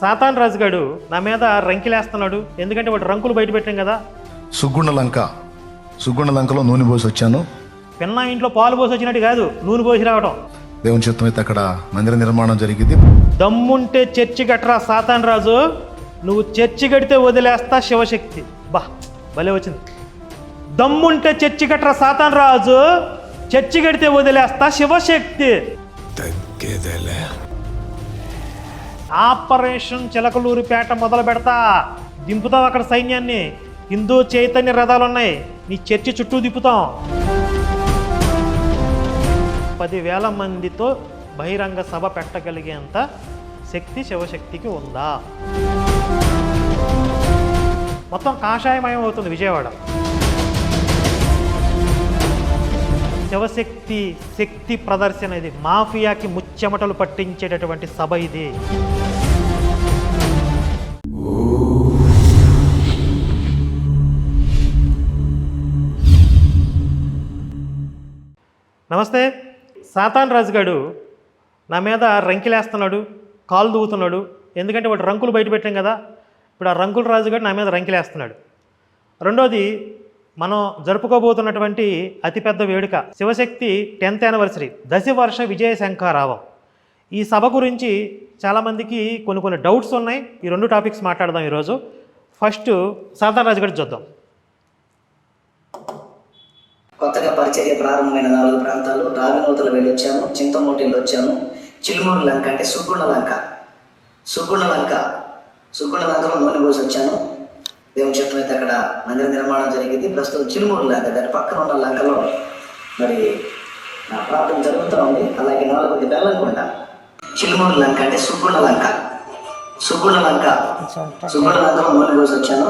సాతాన్ రాజు గాడు నా మీద రంకిలేస్తున్నాడు. ఎందుకంటే వాడు రంకులు బయట పెట్టాం కదా. సుగ్గుండ లంక. సుగ్గుండ లంకలో నూనె పోసి వచ్చాను. పిన్న ఇంట్లో పాలు పోసి వచ్చినట్టు కాదు నూనె పోసి రావడం దేవుని చిత్తం అయితే అక్కడ మందిర నిర్మాణం జరిగింది. దమ్ముంటే చర్చి కట్టరా సాతాన్ రాజు. నువ్వు చర్చి కడితే వదిలేస్తా శివశక్తి. బా భలే వచ్చింది. దమ్ముంటే చర్చి కట్టరా సాతాన్ రాజు. చర్చి కడితే వదిలేస్తా శివశక్తి. ఆపరేషన్ చిలకలూరిపేట మొదలు పెడతా. దింపుతాం అక్కడ సైన్యాన్ని. హిందూ చైతన్య రథాలు ఉన్నాయి నీ చర్చి చుట్టూ దిప్పుతాం పదివేల మందితో బహిరంగ సభ పెట్టగలిగేంత శక్తి శివశక్తికి ఉందా? మొత్తం కాషాయమయం అవుతుంది విజయవాడ. శివశక్తి శక్తి ప్రదర్శన ఇది. మాఫియాకి ముచ్చెమటలు పట్టించేటటువంటి సభ ఇది. నమస్తే. సాతాన్ రాజుగాడు నా మీద రంకిలేస్తున్నాడు కాలు దూవుతున్నాడు ఎందుకంటే వాడు రంకులు బయట పెట్టాం కదా. ఇప్పుడు ఆ రంకుల రాజుగాడు నా మీద రంకిలేస్తున్నాడు. రెండోది మనం జరుపుకోబోతున్నటువంటి అతిపెద్ద వేడుక శివశక్తి టెన్త్ యానివర్సరీ దశవర్ష విజయ శంఖారావం. ఈ సభ గురించి చాలామందికి కొన్ని కొన్ని డౌట్స్ ఉన్నాయి. ఈ రెండు టాపిక్స్ మాట్లాడదాం ఈరోజు. ఫస్ట్ సాతాన్ రాజుగాడు చూద్దాం. కొత్తగా పరిచర్య ప్రారంభమైన నాలుగు ప్రాంతాలు రావినూతలు వెళ్ళొచ్చాను చింతమూటిలో వచ్చాను చిలుమూరు లంక అంటే సుగుణ లంక. సుగుణ లంక సుగుణ లంకలో నూనె పోసి వచ్చాను. దేవుని చెట్టు అయితే అక్కడ మందిర నిర్మాణం జరిగింది. ప్రస్తుతం చిలుమూరు లంక దాని పక్కన ఉన్న లంకలో మరి నా ప్రార్థన జరుగుతూ ఉంది. అలాగే నాలుగోది బెల్లంకొండ చిలుమూరు లంక అంటే సుగుణ లంక. సుగుణ లంక. సుగుణ లంకలో మూడు రోజు వచ్చాను.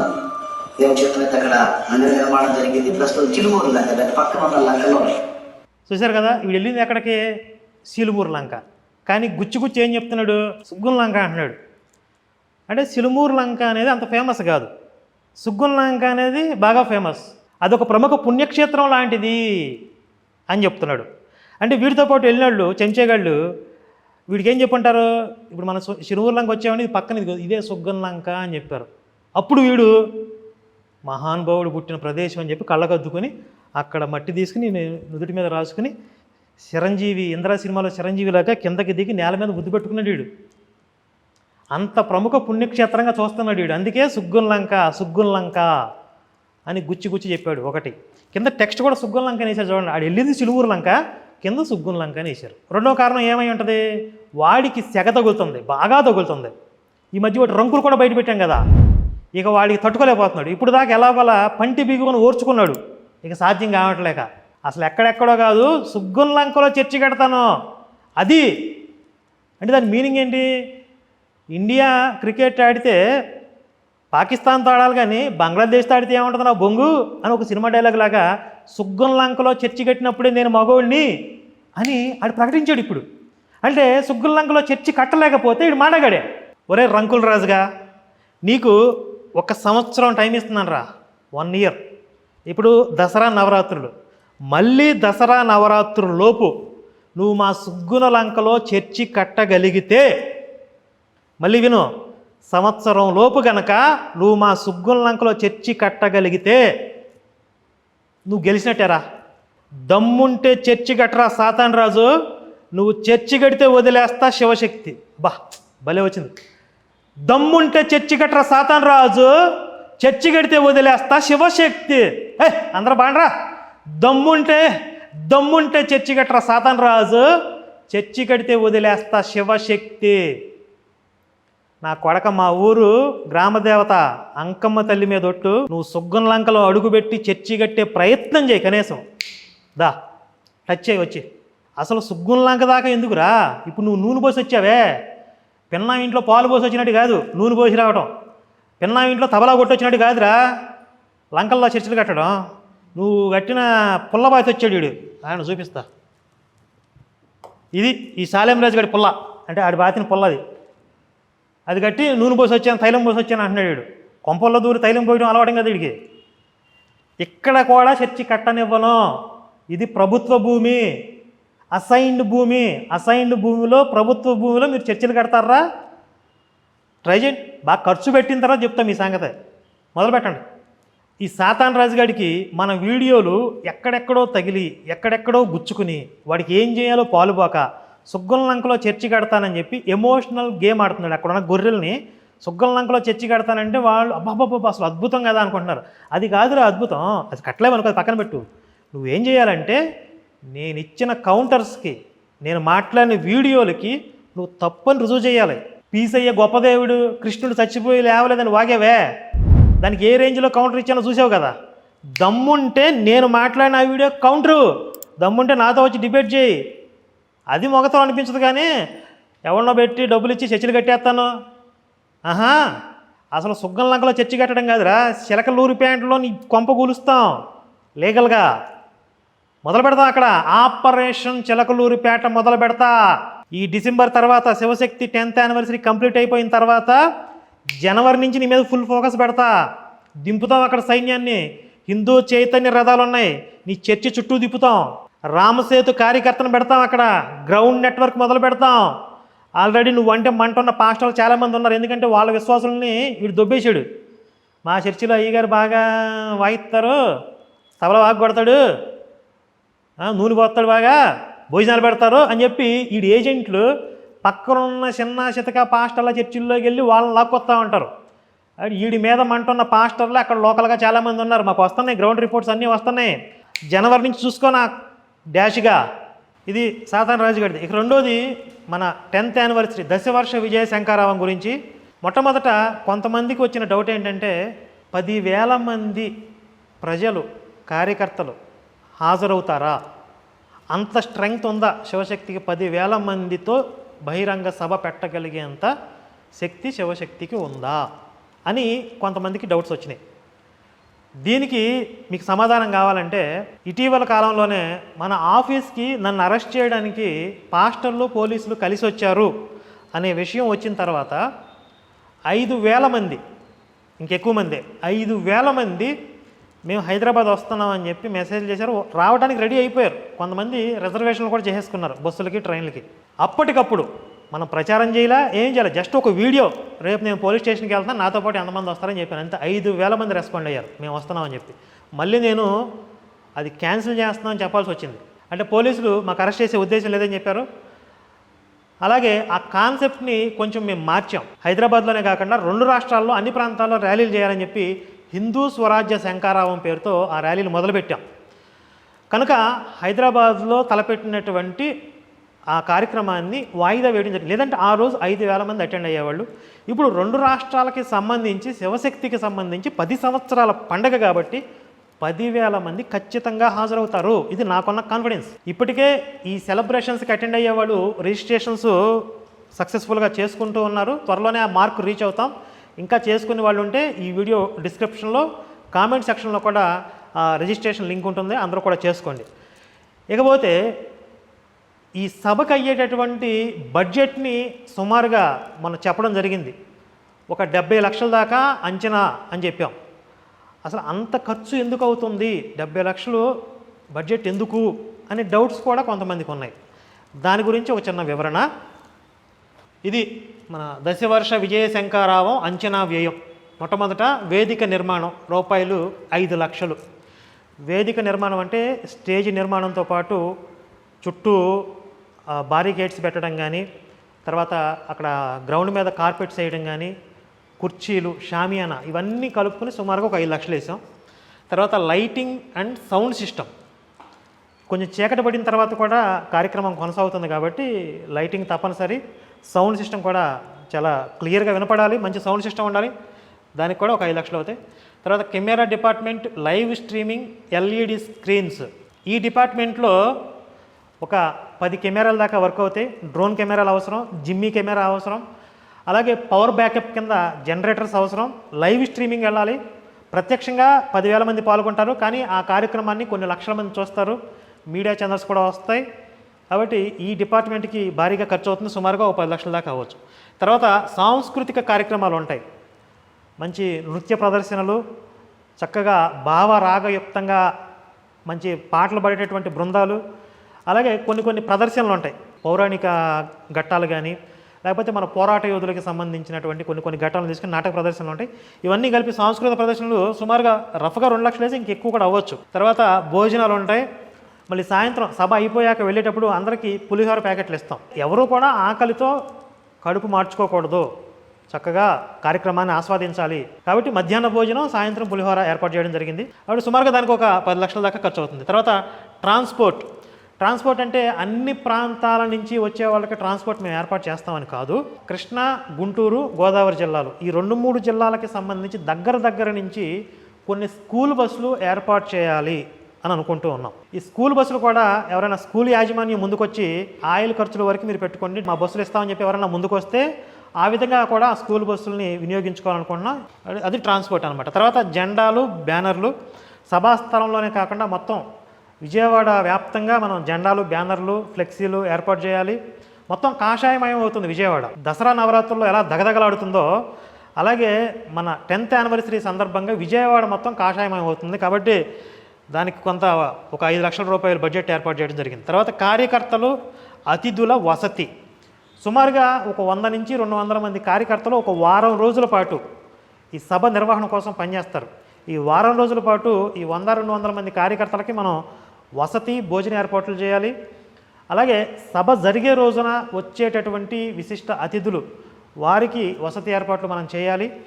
దేవుని చెట్టు అయితే అక్కడ మందిర నిర్మాణం జరిగింది. ప్రస్తుతం చిలుమూరు లంక దాని పక్కన ఉన్న లంకలో. చూశారు కదా వీడు వెళ్ళింది ఎక్కడికి? సిలుమూరు లంక. కానీ గుచ్చి గుచ్చి ఏం చెప్తున్నాడు? సుగ్గుల లంక అంటున్నాడు. అంటే సిలుమూరు లంక అనేది అంత ఫేమస్ కాదు. సుగ్గున్ లంక అనేది బాగా ఫేమస్. అదొక ప్రముఖ పుణ్యక్షేత్రం లాంటిది అని చెప్తున్నాడు. అంటే వీడితో పాటు వెళ్ళినాళ్ళు చెంచేగాళ్ళు వీడికి ఏం చెప్పుంటారు? ఇప్పుడు మన సు- వచ్చామని ఇది పక్కన ఇదే సుగ్గన్ లంక అని చెప్పారు. అప్పుడు వీడు మహానుభావుడు పుట్టిన ప్రదేశం అని చెప్పి కళ్ళకద్దుకొని అక్కడ మట్టి తీసుకుని నుదుటి మీద రాసుకుని చిరంజీవి ఇంద్ర సినిమాలో చిరంజీవి లాగా కిందకి దిగి నేల మీద ముద్దు పెట్టుకున్నాడు వీడు. అంత ప్రముఖ పుణ్యక్షేత్రంగా చూస్తున్నాడు వీడు అందుకే సుగ్గున్ లంక సుగ్గున్ లంక అని గుచ్చి గుచ్చి చెప్పాడు ఒకటి. కింద టెక్స్ట్ కూడా సుగ్గున్ లంక అని చూడండి. ఆడు వెళ్ళింది చిలువురు లంక కింద సుగ్గున్ లంక అని వేశారు. రెండో కారణం ఏమై ఉంటుంది? వాడికి సెగ తగులుతుంది బాగా తగులుతుంది. ఈ మధ్య వాటి రంకులు కూడా బయట పెట్టాం కదా. ఇక వాడికి తట్టుకోలేకపోతున్నాడు. ఇప్పుడు దాకా ఎలాగోలా పంటి బిగుని ఓర్చుకున్నాడు. ఇక సాధ్యం కావట్లేక. అసలు ఎక్కడెక్కడో కాదు సుగ్గున్ లంకలో చర్చి కడతాను. అది అంటే దాని మీనింగ్ ఏంటి? ఇండియా క్రికెట్ ఆడితే పాకిస్తాన్తో ఆడాలి కానీ బంగ్లాదేశ్తో ఆడితే ఏముంటుంది నా బొంగు అని ఒక సినిమా డైలాగ్ లాగా సుగ్గన్ లంకలో చర్చి కట్టినప్పుడే నేను మగవాడిని అని ఆడు ప్రకటించాడు ఇప్పుడు. అంటే సుగ్గన్ లంకలో చర్చి కట్టలేకపోతే ఇడు మాడగాడే. ఒరే రంకుల్ రాజుగా నీకు ఒక సంవత్సరం టైం ఇస్తున్నాను రా. One year. ఇప్పుడు దసరా నవరాత్రులు. మళ్ళీ దసరా నవరాత్రుల లోపు నువ్వు మా సుగ్గున లంకలో చర్చి కట్టగలిగితే మళ్ళీ విను సంవత్సరం లోపు గనక నువ్వు మా సుగ్గుల లంకలో చర్చి కట్టగలిగితే నువ్వు గెలిచినట్టేరా? దమ్ముంటే చర్చి కట్టరా సాతాన్ రాజు? నువ్వు చర్చి కడితే వదిలేస్తా శివశక్తి. బా భలే వచ్చింది. దమ్ముంటే చర్చి కట్టరా సాతాన్ రాజు? చర్చి కడితే వదిలేస్తా శివశక్తి. ఏ అందరూ బాండ్రా? దమ్ముంటే దమ్ముంటే చర్చి కట్టరా సాతాన్ రాజు? చర్చి కడితే వదిలేస్తా శివశక్తి. నా కొడక మా ఊరు గ్రామదేవత అంకమ్మ తల్లి మీద ఒట్టు నువ్వు సుగ్గం లంకలో అడుగుపెట్టి చర్చి కట్టే ప్రయత్నం చేయి కనీసం. దా టచ్ చేయి వచ్చి. అసలు సుగ్గున లంక దాకా ఎందుకురా? ఇప్పుడు నువ్వు నూనె పోసి వచ్చావే. పిన్నా ఇంట్లో పాలు పోసి వచ్చినట్టు కాదు నూనె పోసి రావటం. పిన్నా ఇంట్లో తబలా కొట్టొచ్చినట్టు కాదురా. లంకల్లో చర్చలు కట్టడం. నువ్వు కట్టిన పుల్లబాతి వచ్చాడు వీడు. ఆయన చూపిస్తా. ఇది ఈ సాలెం రాజు గడి పుల్ల. అంటే ఆడి బాతిన పుల్లది. అది కట్టి నూనె పోసి వచ్చాను తైలం పోసి వచ్చాను అంటున్నాడు వీడు. కొంపల్లో దూరి తైలం పోయడం అలవాటం కదా వీడికి. ఇక్కడ కూడా చర్చి కట్టనివ్వను. ఇది ప్రభుత్వ భూమి. అసైన్డ్ భూమి. అసైన్డ్ భూమిలో ప్రభుత్వ భూమిలో మీరు చర్చిలు కడతారా? ట్రై చేయండి. బాగా ఖర్చు పెట్టిన తర్వాత చెప్తాం మీ సంగతి. మొదలు పెట్టండి. ఈ సాతాన్ రాజుగాడికి మన వీడియోలు ఎక్కడెక్కడో తగిలి ఎక్కడెక్కడో గుచ్చుకుని వాడికి ఏం చేయాలో పాలుపోక సుగ్గలంకలో చర్చి కడతానని చెప్పి ఎమోషనల్ గేమ్ ఆడుతున్నాడు. అక్కడ ఉన్న గొర్రెల్ని సుగ్గలంకలో చర్చి కడతానంటే వాళ్ళు అబ్బాబ్బాబ్బా అసలు అద్భుతం కదా అనుకుంటున్నారు. అది కాదురా అద్భుతం. అది కట్టలేమనుకో అనుకో పక్కన పెట్టు. నువ్వేం చేయాలంటే నేను ఇచ్చిన కౌంటర్స్కి నేను మాట్లాడిన వీడియోలకి నువ్వు తప్పని రుజువు చేయాలి. పీసయ్య గొప్పదేవుడు కృష్ణుడు చచ్చిపోయి లేవలేదని వాగేవే? దానికి ఏ రేంజ్లో కౌంటర్ ఇచ్చానో చూసావు కదా? దమ్ముంటే నేను మాట్లాడిన ఆ వీడియో కౌంటరు. దమ్ముంటే నాతో వచ్చి డిబేట్ చేయి. అది మొగతం అనిపించదు కానీ ఎవరినో పెట్టి డబ్బులు ఇచ్చి చర్చలు కట్టేస్తాను. ఆహా అసలు సుగ్గం లంకలో చర్చి కట్టడం కాదురా. చిలకలూరు ప్యాంట్లో నీ కొంప కూలుస్తాం లీగల్గా. మొదలు పెడతాం అక్కడ. ఆపరేషన్ చిలకలూరిపేట మొదలు పెడతా. ఈ డిసెంబర్ తర్వాత శివశక్తి టెన్త్ యానివర్సరీ కంప్లీట్ అయిపోయిన తర్వాత జనవరి నుంచి నీ మీద ఫుల్ ఫోకస్ పెడతా. దింపుతాం అక్కడ సైన్యాన్ని. హిందూ చైతన్య రథాలు ఉన్నాయి నీ చర్చి చుట్టూ దింపుతాం. రామసేతు కార్యకర్తను పెడతాం అక్కడ. గ్రౌండ్ నెట్వర్క్ మొదలు పెడతాం. ఆల్రెడీ నువ్వు అంటే మంట ఉన్న పాస్టర్లు చాలామంది ఉన్నారు. ఎందుకంటే వాళ్ళ విశ్వాసుల్ని వీడు దొబ్బేశాడు. మా చర్చిలో అయ్యగారు బాగా వాయిస్తారు. తబల వాగు కొడతాడు. నూనె పోస్తాడు బాగా. భోజనాలు పెడతారు అని చెప్పి వీడి ఏజెంట్లు పక్కనున్న చిన్న చితక పాస్టర్ల చర్చిల్లోకి వెళ్ళి వాళ్ళని లాక్కొస్తా ఉంటారు. వీడి మీద మంటున్న పాస్టర్లు అక్కడ లోకల్గా చాలామంది ఉన్నారు. మాకు వస్తున్నాయి గ్రౌండ్ రిపోర్ట్స్ అన్నీ వస్తున్నాయి. జనవరి నుంచి చూసుకో నాకు. డాష్గా. ఇది సాధారణ రాజుగారిది. ఇక రెండోది మన టెన్త్ యానివర్సరీ దశవర్ష విజయ శంకారావం గురించి. మొట్టమొదట కొంతమందికి వచ్చిన డౌట్ ఏంటంటే పదివేల మంది ప్రజలు కార్యకర్తలు హాజరవుతారా? అంత స్ట్రెంగ్త్ ఉందా? శివశక్తికి పదివేల మందితో బహిరంగ సభ పెట్టగలిగేంత శక్తి శివశక్తికి ఉందా? అని కొంతమందికి డౌట్స్ వచ్చినాయి. దీనికి మీకు సమాధానం కావాలంటే ఇటీవల కాలంలోనే మన ఆఫీస్కి నన్ను అరెస్ట్ చేయడానికి పాస్టర్లు పోలీసులు కలిసి వచ్చారు అనే విషయం వచ్చిన తర్వాత ఐదు వేల మంది ఇంకెక్కువ మంది ఐదు వేల మంది మేము హైదరాబాద్ వస్తున్నామని చెప్పి మెసేజ్ చేశారు. రావడానికి రెడీ అయిపోయారు. కొంతమంది రిజర్వేషన్లు కూడా చేసేసుకున్నారు బస్సులకి ట్రైన్లకి. అప్పటికప్పుడు మనం ప్రచారం చేయాలా ఏం చేయాలి? జస్ట్ ఒక వీడియో. రేపు నేను పోలీస్ స్టేషన్కి వెళ్తాను నాతో పాటు ఎంతమంది వస్తారని చెప్పాను. అంతే ఐదు వేల మంది రెస్పాండ్ అయ్యారు. మేము వస్తున్నామని చెప్పి. మళ్ళీ నేను అది క్యాన్సిల్ చేస్తున్నామని చెప్పాల్సి వచ్చింది. అంటే పోలీసులు మాకు అరెస్ట్ చేసే ఉద్దేశం లేదని చెప్పారు. అలాగే ఆ కాన్సెప్ట్ని కొంచెం మేము మార్చాం. హైదరాబాద్లోనే కాకుండా రెండు రాష్ట్రాల్లో అన్ని ప్రాంతాల్లో ర్యాలీలు చేయాలని చెప్పి హిందూ స్వరాజ్య శంకారావం పేరుతో ఆ ర్యాలీలు మొదలుపెట్టాం. కనుక హైదరాబాద్లో తలపెట్టినటువంటి ఆ కార్యక్రమాన్ని వాయిదా వేయడం జరిగింది. లేదంటే ఆ రోజు ఐదు వేల మంది అటెండ్ అయ్యేవాళ్ళు. ఇప్పుడు రెండు రాష్ట్రాలకి సంబంధించి శివశక్తికి సంబంధించి పది సంవత్సరాల పండగ కాబట్టి పదివేల మంది ఖచ్చితంగా హాజరవుతారు. ఇది నాకున్న కాన్ఫిడెన్స్ ఇప్పటికే ఈ సెలబ్రేషన్స్కి అటెండ్ అయ్యేవాళ్ళు రిజిస్ట్రేషన్స్ సక్సెస్ఫుల్గా చేసుకుంటూ ఉన్నారు. త్వరలోనే ఆ మార్క్ రీచ్ అవుతాం. ఇంకా చేసుకునే వాళ్ళు ఉంటే ఈ వీడియో డిస్క్రిప్షన్లో కామెంట్ సెక్షన్లో కూడా రిజిస్ట్రేషన్ లింక్ ఉంటుంది. అందరూ కూడా చేసుకోండి. ఇకపోతే ఈ సభకు అయ్యేటటువంటి బడ్జెట్ని సుమారుగా మనం చెప్పడం జరిగింది. ఒక డెబ్బై లక్షల దాకా అంచనా అని చెప్పాం. అసలు అంత ఖర్చు ఎందుకు అవుతుంది? డెబ్బై లక్షలు బడ్జెట్ ఎందుకు? అనే డౌట్స్ కూడా కొంతమందికి ఉన్నాయి. దాని గురించి ఒక చిన్న వివరణ. ఇది మన దశవర్ష విజయశంకారావం అంచనా వ్యయం. మొట్టమొదట వేదిక నిర్మాణం రూపాయలు ఐదు లక్షలు. వేదిక నిర్మాణం అంటే స్టేజ్ నిర్మాణంతో పాటు చుట్టూ బారికేడ్స్ పెట్టడం కానీ తర్వాత అక్కడ గ్రౌండ్ మీద కార్పెట్స్ వేయడం కానీ కుర్చీలు షామియానా ఇవన్నీ కలుపుకొని సుమారుగా ఒక ఐదు లక్షలు వేసాం. తర్వాత లైటింగ్ అండ్ సౌండ్ సిస్టమ్. కొంచెం చీకటి పడిన తర్వాత కూడా కార్యక్రమం కొనసాగుతుంది కాబట్టి లైటింగ్ తప్పనిసరి. సౌండ్ సిస్టమ్ కూడా చాలా క్లియర్గా వినపడాలి మంచి సౌండ్ సిస్టమ్ ఉండాలి. దానికి కూడా ఒక ఐదు లక్షలు అవుతాయి. తర్వాత camera department live streaming LED screens. ఈ డిపార్ట్మెంట్లో ఒక పది కెమెరాల దాకా వర్క్ అవుతాయి. డ్రోన్ కెమెరాలు అవసరం జిమ్మీ కెమెరా అవసరం. అలాగే పవర్ బ్యాకప్ కింద జనరేటర్స్ అవసరం. లైవ్ స్ట్రీమింగ్ వెళ్ళాలి. ప్రత్యక్షంగా పదివేల మంది పాల్గొంటారు. కానీ ఆ కార్యక్రమాన్ని కొన్ని లక్షల మంది చూస్తారు. మీడియా ఛానల్స్ కూడా వస్తాయి. కాబట్టి ఈ డిపార్ట్మెంట్కి భారీగా ఖర్చు అవుతుంది. సుమారుగా ఒక పది లక్షల దాకా అవ్వచ్చు. తర్వాత సాంస్కృతిక కార్యక్రమాలు ఉంటాయి. మంచి నృత్య ప్రదర్శనలు చక్కగా భావ రాగయుక్తంగా మంచి పాటలు పాడేటటువంటి బృందాలు అలాగే కొన్ని కొన్ని ప్రదర్శనలు ఉంటాయి. పౌరాణిక ఘట్టాలు కానీ లేకపోతే మన పోరాట యోధులకి సంబంధించినటువంటి కొన్ని కొన్ని ఘటనలు తీసుకుని నాటక ప్రదర్శనలు ఉంటాయి. ఇవన్నీ కలిపి సాంస్కృతిక ప్రదర్శనలు సుమారుగా రఫ్గా రెండు లక్షలు వేసి ఇంకెక్కువ కూడా అవ్వచ్చు. తర్వాత భోజనాలు ఉంటాయి. మళ్ళీ సాయంత్రం సభ అయిపోయాక వెళ్ళేటప్పుడు అందరికీ పులిహోర ప్యాకెట్లు ఇస్తాం. ఎవరు కూడా ఆకలితో కడుపు మార్చుకోకూడదు. చక్కగా కార్యక్రమాన్ని ఆస్వాదించాలి. కాబట్టి మధ్యాహ్న భోజనం సాయంత్రం పులిహోర ఏర్పాటు చేయడం జరిగింది. కాబట్టి సుమారుగా దానికి ఒక పది లక్షల దాకా ఖర్చు అవుతుంది. తర్వాత ట్రాన్స్పోర్ట్. ట్రాన్స్పోర్ట్ అంటే అన్ని ప్రాంతాల నుంచి వచ్చే వాళ్ళకి ట్రాన్స్పోర్ట్ మేము ఏర్పాటు చేస్తామని కాదు. కృష్ణా గుంటూరు గోదావరి జిల్లాలు. ఈ రెండు మూడు జిల్లాలకి సంబంధించి దగ్గర దగ్గర నుంచి కొన్ని స్కూల్ బస్సులు ఏర్పాటు చేయాలి అని అనుకుంటూ ఉన్నాం. ఈ స్కూల్ బస్సులు కూడా ఎవరైనా స్కూల్ యాజమాన్యం ముందుకొచ్చి ఆయిల్ ఖర్చుల వరకు మీరు పెట్టుకోండి మా బస్సులు ఇస్తామని చెప్పి ఎవరైనా ముందుకొస్తే ఆ విధంగా కూడా స్కూల్ బస్సుల్ని వినియోగించుకోవాలనుకుంటున్నాం. అది- అది ట్రాన్స్పోర్ట్ అనమాట తర్వాత జెండాలు బ్యానర్లు సభాస్థలంలోనే కాకుండా మొత్తం విజయవాడ వ్యాప్తంగా మనం జెండాలు బ్యానర్లు ఫ్లెక్సీలు ఏర్పాటు చేయాలి. మొత్తం కాషాయమయం అవుతుంది విజయవాడ. దసరా నవరాత్రుల్లో ఎలా దగదగలాడుతుందో అలాగే మన టెన్త్ యానివర్సరీ సందర్భంగా విజయవాడ మొత్తం కాషాయమయం అవుతుంది కాబట్టి దానికి కొంత ఒక ఐదు లక్షల రూపాయల బడ్జెట్ ఏర్పాటు చేయడం జరిగింది. తర్వాత కార్యకర్తలు అతిథుల వసతి. సుమారుగా ఒక వంద నుంచి రెండు వందల మంది కార్యకర్తలు ఒక వారం రోజుల పాటు ఈ సభ నిర్వహణ కోసం పనిచేస్తారు. ఈ వారం రోజుల పాటు ఈ వంద రెండు వందల మంది కార్యకర్తలకి మనం వసతి భోజన ఏర్పాట్లు చేయాలి. అలాగే సభ జరిగే రోజున వచ్చేటటువంటి విశిష్ట అతిథులు వారికి వసతి ఏర్పాట్లు మనం చేయాలి.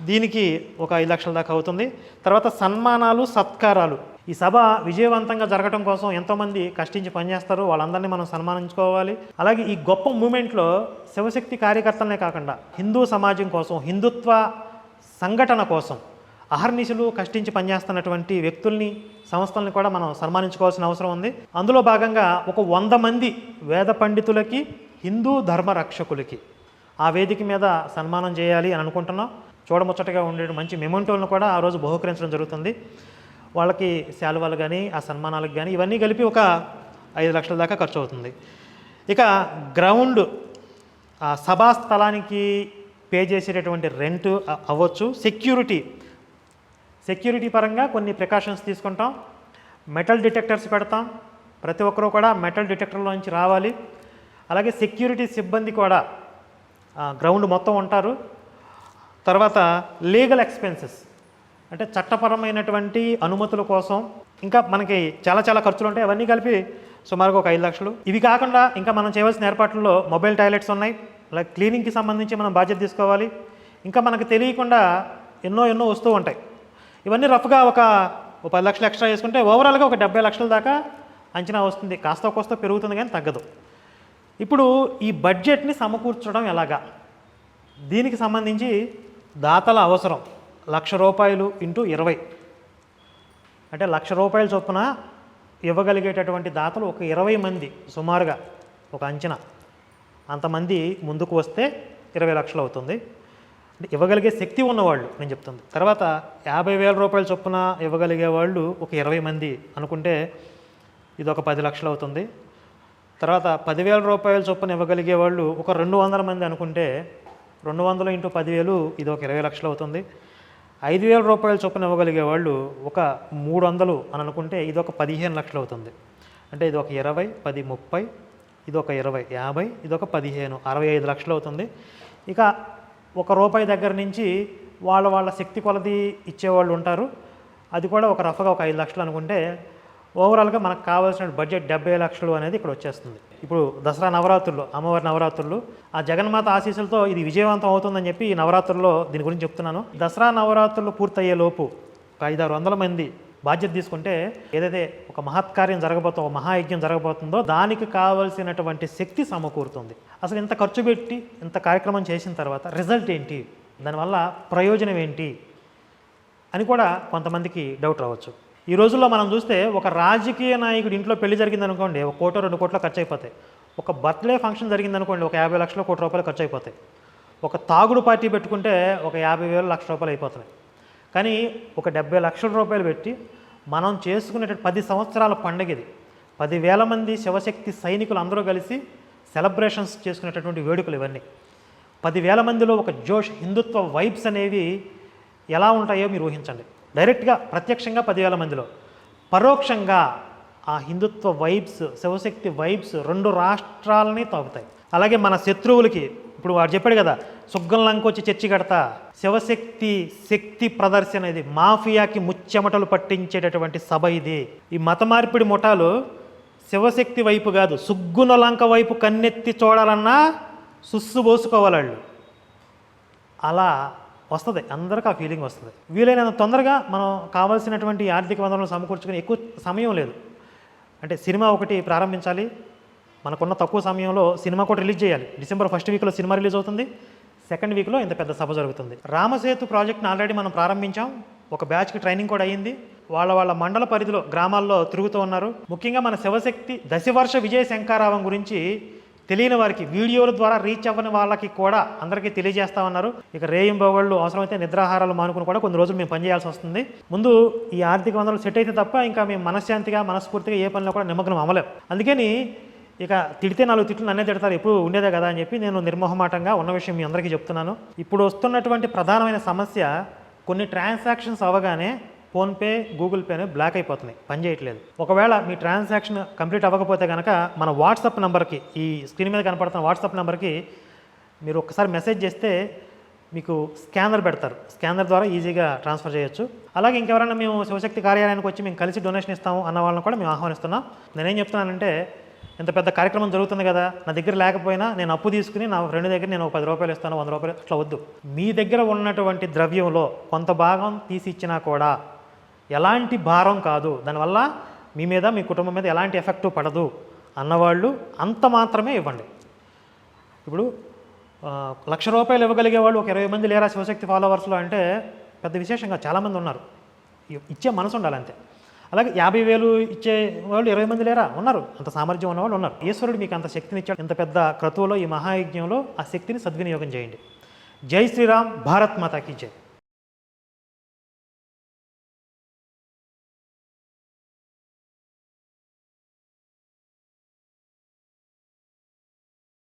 దీనికి ఒక ఐదు లక్షల దాకా అవుతుంది. తర్వాత సన్మానాలు సత్కారాలు. ఈ సభ విజయవంతంగా జరగడం కోసం ఎంతోమంది కష్టించి పనిచేస్తారు. వాళ్ళందరినీ మనం సన్మానించుకోవాలి. అలాగే ఈ గొప్ప మూమెంట్లో శివశక్తి కార్యకర్తలనే కాకుండా హిందూ సమాజం కోసం హిందుత్వ సంఘటన కోసం అహర్నిశలు కష్టించి పనిచేస్తున్నటువంటి వ్యక్తుల్ని సంస్థల్ని కూడా మనం సన్మానించుకోవాల్సిన అవసరం ఉంది. అందులో భాగంగా ఒక వంద మంది వేద పండితులకి హిందూ ధర్మ రక్షకులకి ఆ వేదిక మీద సన్మానం చేయాలి అని అనుకుంటున్నాం. చూడముచ్చటగా ఉండే మంచి మెమెంటోలను కూడా ఆ రోజు బహుకరించడం జరుగుతుంది. వాళ్ళకి శాలువాలు కానీ ఆ సన్మానాలకు కానీ ఇవన్నీ కలిపి ఒక ఐదు లక్షల దాకా ఖర్చు అవుతుంది. ఇక గ్రౌండ్ సభా స్థలానికి పే చేసేటటువంటి రెంట్ అవ్వచ్చు. సెక్యూరిటీ సెక్యూరిటీ పరంగా కొన్ని ప్రికాషన్స్ తీసుకుంటాం. మెటల్ డిటెక్టర్స్ పెడతాం. ప్రతి ఒక్కరూ కూడా మెటల్ డిటెక్టర్లో నుంచి రావాలి. అలాగే సెక్యూరిటీ సిబ్బంది కూడా గ్రౌండ్ మొత్తం ఉంటారు. తర్వాత లీగల్ ఎక్స్పెన్సెస్ అంటే చట్టపరమైనటువంటి అనుమతుల కోసం. ఇంకా మనకి చాలా చాలా ఖర్చులు ఉంటాయి అవన్నీ కలిపి సుమారుగా ఒక ఐదు లక్షలు. ఇవి కాకుండా ఇంకా మనం చేయవలసిన ఏర్పాట్లలో మొబైల్ టాయిలెట్స్ ఉన్నాయి. అలాగే క్లీనింగ్కి సంబంధించి మనం బాధ్యత తీసుకోవాలి. ఇంకా మనకు తెలియకుండా ఎన్నో ఎన్నో వస్తూ ఉంటాయి. ఇవన్నీ రఫ్గా ఒక ఒక పది లక్షలు ఎక్స్ట్రా చేసుకుంటే ఓవరాల్గా ఒక డెబ్బై లక్షల దాకా అంచనా వస్తుంది. కాస్త కోస్త పెరుగుతుంది కానీ తగ్గదు. ఇప్పుడు ఈ బడ్జెట్ని సమకూర్చడం ఎలాగా? దీనికి సంబంధించి దాతల అవసరం. లక్ష రూపాయలు ఇంటూ ఇరవై. అంటే లక్ష రూపాయల చొప్పున ఇవ్వగలిగేటటువంటి దాతలు ఒక ఇరవై మంది సుమారుగా ఒక అంచనా. అంతమంది ముందుకు వస్తే ఇరవై లక్షలు అవుతుంది. అంటే ఇవ్వగలిగే శక్తి ఉన్నవాళ్ళు నేను చెప్తుంది. తర్వాత యాభై వేల రూపాయల చొప్పున ఇవ్వగలిగే వాళ్ళు ఒక ఇరవై మంది అనుకుంటే ఇది ఒక పది లక్షలు అవుతుంది. తర్వాత పదివేల రూపాయల చొప్పున ఇవ్వగలిగే వాళ్ళు ఒక రెండు వందల మంది అనుకుంటే రెండు వందలు ఇంటూ పదివేలు ఇది ఒక ఇరవై లక్షలు అవుతుంది. ఐదు వేల రూపాయల చొప్పున ఇవ్వగలిగే వాళ్ళు ఒక మూడు వందలు అని అనుకుంటే ఇది ఒక పదిహేను లక్షలు అవుతుంది. అంటే ఇది ఒక ఇరవై పది ముప్పై ఇది ఒక ఇరవై యాభై ఇది ఒక పదిహేను అరవై ఐదు లక్షలు అవుతుంది. ఇక ఒక రూపాయి దగ్గర నుంచి వాళ్ళ వాళ్ళ శక్తి కొలది ఇచ్చేవాళ్ళు ఉంటారు. అది కూడా ఒక రఫ్గా ఒక ఐదు లక్షలు అనుకుంటే ఓవరాల్గా మనకు కావాల్సిన బడ్జెట్ డెబ్బై లక్షలు అనేది ఇక్కడ వచ్చేస్తుంది. ఇప్పుడు దసరా నవరాత్రులు అమ్మవారి నవరాత్రులు ఆ జగన్మాత ఆశీస్సులతో ఇది విజయవంతం అవుతుందని చెప్పి ఈ నవరాత్రుల్లో దీని గురించి చెప్తున్నాను. దసరా నవరాత్రులు పూర్తయ్యే లోపు ఒక ఐదారు వందల మంది బాధ్యత తీసుకుంటే ఏదైతే ఒక మహత్కార్యం జరగబోతుందో ఒక మహాయజ్ఞం జరగబోతుందో దానికి కావలసినటువంటి శక్తి సమకూరుతుంది. అసలు ఇంత ఖర్చు పెట్టి ఇంత కార్యక్రమం చేసిన తర్వాత రిజల్ట్ ఏంటి? దానివల్ల ప్రయోజనం ఏంటి? అని కూడా కొంతమందికి డౌట్ రావచ్చు. ఈ రోజుల్లో మనం చూస్తే ఒక రాజకీయ నాయకుడి ఇంట్లో పెళ్ళి జరిగిందనుకోండి ఒక కోట రెండు కోట్ల ఖర్చు అయిపోతాయి ఒక బర్త్డే ఫంక్షన్ జరిగింది అనుకోండి ఒక యాభై లక్షల కోటి రూపాయలు ఖర్చు అయిపోతాయి ఒక తాగుడు పార్టీ పెట్టుకుంటే ఒక యాభై వేలు లక్ష రూపాయలు అయిపోతున్నాయి కానీ ఒక డెబ్బై లక్షల రూపాయలు పెట్టి మనం చేసుకునేటువంటి పది సంవత్సరాల పండుగ ఇది. పదివేల మంది శివశక్తి సైనికులు అందరూ కలిసి సెలబ్రేషన్స్ చేసుకునేటటువంటి వేడుకలు ఇవన్నీ. పదివేల మందిలో ఒక జోష్ హిందుత్వ వైబ్స్ అనేవి ఎలా ఉంటాయో మీరు ఊహించండి. డైరెక్ట్గా ప్రత్యక్షంగా పదివేల మందిలో. పరోక్షంగా ఆ హిందుత్వ వైబ్స్ శివశక్తి వైబ్స్ రెండు రాష్ట్రాలని తాగుతాయి అలాగే మన శత్రువులకి ఇప్పుడు వాడు చెప్పాడు కదా సుగ్గం లంక వచ్చి చర్చి కడతా. శివశక్తి శక్తి ప్రదర్శన ఇది. మాఫియాకి ముచ్చెమటలు పట్టించేటటువంటి సభ ఇది. ఈ మత మార్పిడి ముఠాలు శివశక్తి వైపు కాదు సుగ్గున లంక వైపు కన్నెత్తి చూడాలన్నా సుస్సు పోసుకోవాలి వాళ్ళు అలా వస్తుంది. అందరికీ ఆ ఫీలింగ్ వస్తుంది. వీలైనంత తొందరగా మనం కావాల్సినటువంటి ఆర్థిక వనరులను సమకూర్చుకుని ఎక్కువ సమయం లేదు. అంటే సినిమా ఒకటి ప్రారంభించాలి. మనకున్న తక్కువ సమయంలో సినిమా కూడా రిలీజ్ చేయాలి. డిసెంబర్ ఫస్ట్ వీక్లో సినిమా రిలీజ్ అవుతుంది. సెకండ్ వీక్లో ఇంత పెద్ద సభ జరుగుతుంది. రామసేతు ప్రాజెక్ట్ని ఆల్రెడీ మనం ప్రారంభించాం. ఒక బ్యాచ్కి ట్రైనింగ్ కూడా అయ్యింది వాళ్ళ వాళ్ళ మండల పరిధిలో గ్రామాల్లో తిరుగుతూ ఉన్నారు. ముఖ్యంగా మన శివశక్తి దశవర్ష విజయ శంకారావం గురించి తెలియని వారికి వీడియోల ద్వారా రీచ్ అవ్వని వాళ్ళకి కూడా అందరికీ తెలియజేస్తా ఉన్నారు. ఇక రేయింబోగళ్ళు అవసరమైతే నిద్రాహారాలు మానుకుని కూడా కొన్ని రోజులు మేము పనిచేయాల్సి వస్తుంది. ముందు ఈ ఆర్థిక వనరులు సెట్ అయితే తప్ప ఇంకా మేము మనశ్శాంతిగా మనస్ఫూర్తిగా ఏ పనిలో కూడా నిమగ్నం అవ్వలేం. అందుకని ఇక తిడితే నాలుగు తిట్లు నన్నే తిడతారు ఎప్పుడు ఉండేదే కదా అని చెప్పి నేను నిర్మోహమాటంగా ఉన్న విషయం మీ అందరికీ చెప్తున్నాను. ఇప్పుడు వస్తున్నటువంటి ప్రధానమైన సమస్య కొన్ని ట్రాన్సాక్షన్స్ అవ్వగానే ఫోన్పే గూగుల్ పేనే బ్లాక్ అయిపోతున్నాయి పనిచేయట్లేదు ఒకవేళ మీ ట్రాన్సాక్షన్ కంప్లీట్ అవ్వకపోతే కనుక మన వాట్సాప్ నెంబర్కి ఈ స్క్రీన్ మీద కనపడుతున్న వాట్సాప్ నెంబర్కి మీరు ఒక్కసారి మెసేజ్ చేస్తే మీకు స్కానర్ పెడతారు. స్కానర్ ద్వారా ఈజీగా ట్రాన్స్ఫర్ చేయొచ్చు. అలాగే ఇంకెవరైనా మేము శివశక్తి కార్యాలయానికి వచ్చి మేము కలిసి డొనేషన్ ఇస్తాము అన్న వాళ్ళని కూడా మేము ఆహ్వానిస్తున్నాం. నేనేం చెప్తున్నానంటే ఇంత పెద్ద కార్యక్రమం జరుగుతుంది కదా నా దగ్గర లేకపోయినా నేను అప్పు తీసుకుని నా ఫ్రెండ్ దగ్గర నేను ఒక పది రూపాయలు ఇస్తాను వంద రూపాయలు అట్లా వద్దు. మీ దగ్గర ఉన్నటువంటి ద్రవ్యంలో కొంత భాగం తీసి ఇచ్చినా కూడా ఎలాంటి భారం కాదు. దానివల్ల మీ మీద మీ కుటుంబం మీద ఎలాంటి ఎఫెక్ట్ పడదు అన్నవాళ్ళు అంత మాత్రమే ఇవ్వండి. ఇప్పుడు లక్ష రూపాయలు ఇవ్వగలిగే వాళ్ళు ఒక ఇరవై మంది లేరా శివశక్తి ఫాలోవర్స్లో అంటే పెద్ద విశేషంగా చాలామంది ఉన్నారు. ఇచ్చే మనసు ఉండాలి అంతే అలాగే యాభై వేలు ఇచ్చే వాళ్ళు ఇరవై మంది లేరా? ఉన్నారు. అంత సామర్థ్యం ఉన్నవాళ్ళు ఉన్నారు. ఈశ్వరుడు మీకు అంత శక్తిని ఇచ్చాడు. ఇంత పెద్ద క్రతువులో ఈ మహాయజ్ఞంలో ఆ శక్తిని సద్వినియోగం చేయండి. జై శ్రీరామ్ భారత్ మాతాకి జై.